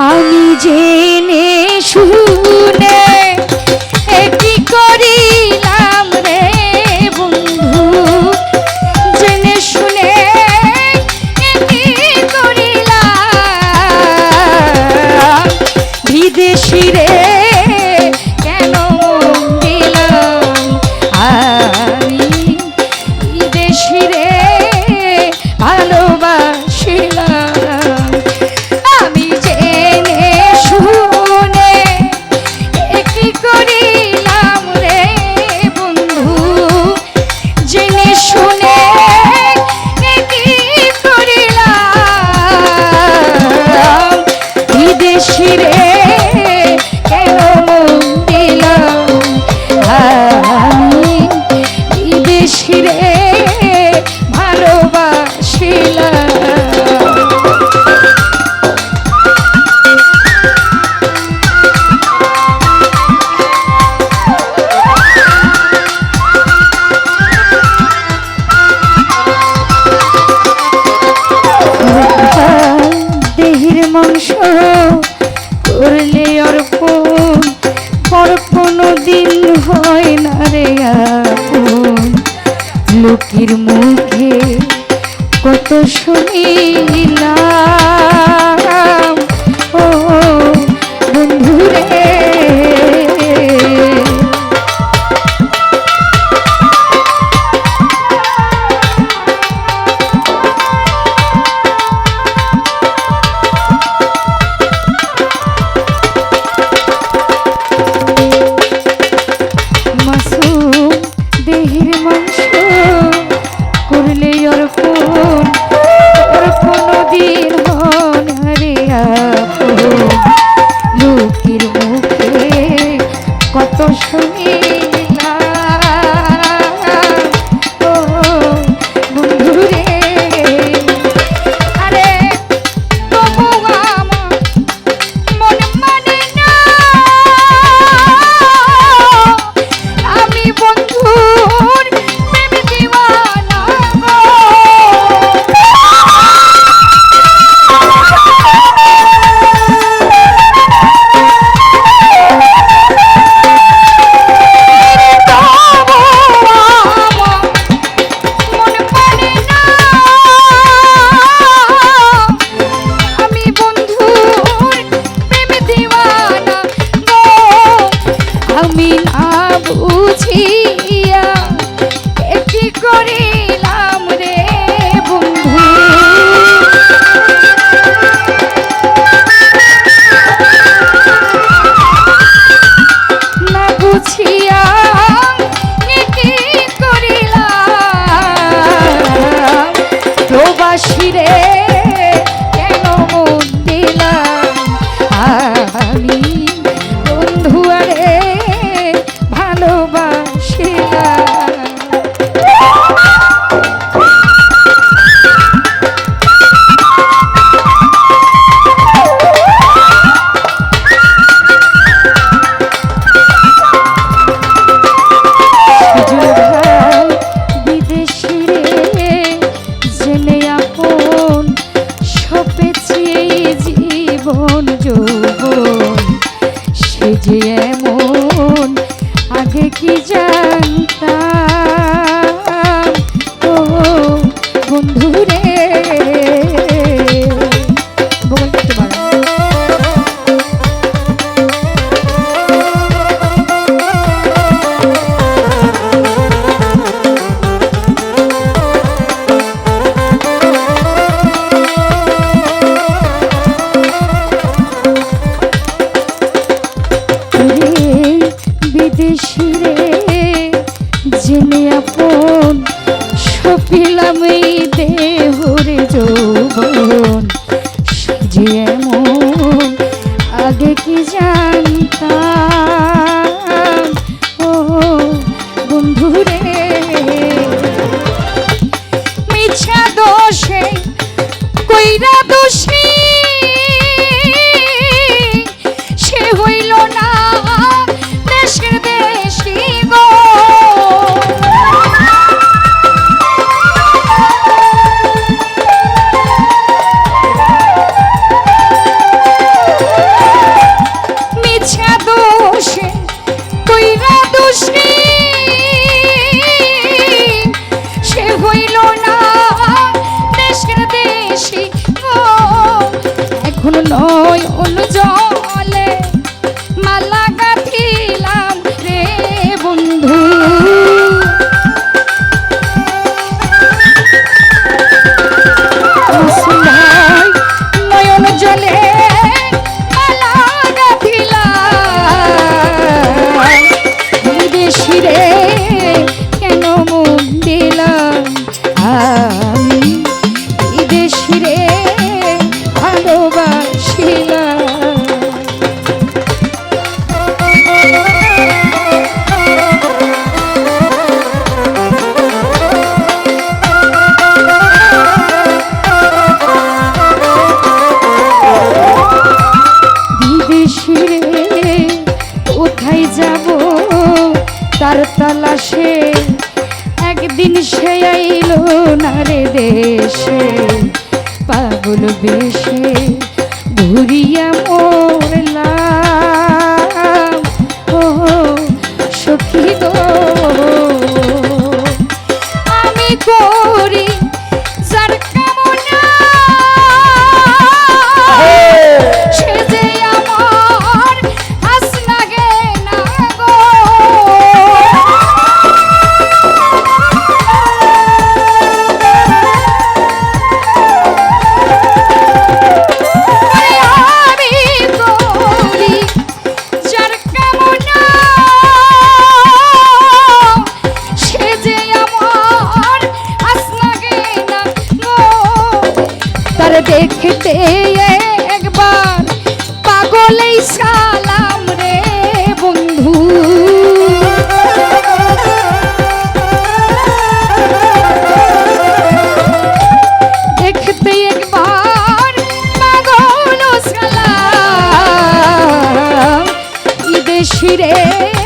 আমি জেনে শুনি পাখিরে মুখের মুখে কত শুনিলা আমি না বুঝি কোন জোর। ছিল না। দেশের দেশি এখন নয় অনুযায়ী তালাশে একদিন সে আইল না রে দেশে পাগল বেশে। রে।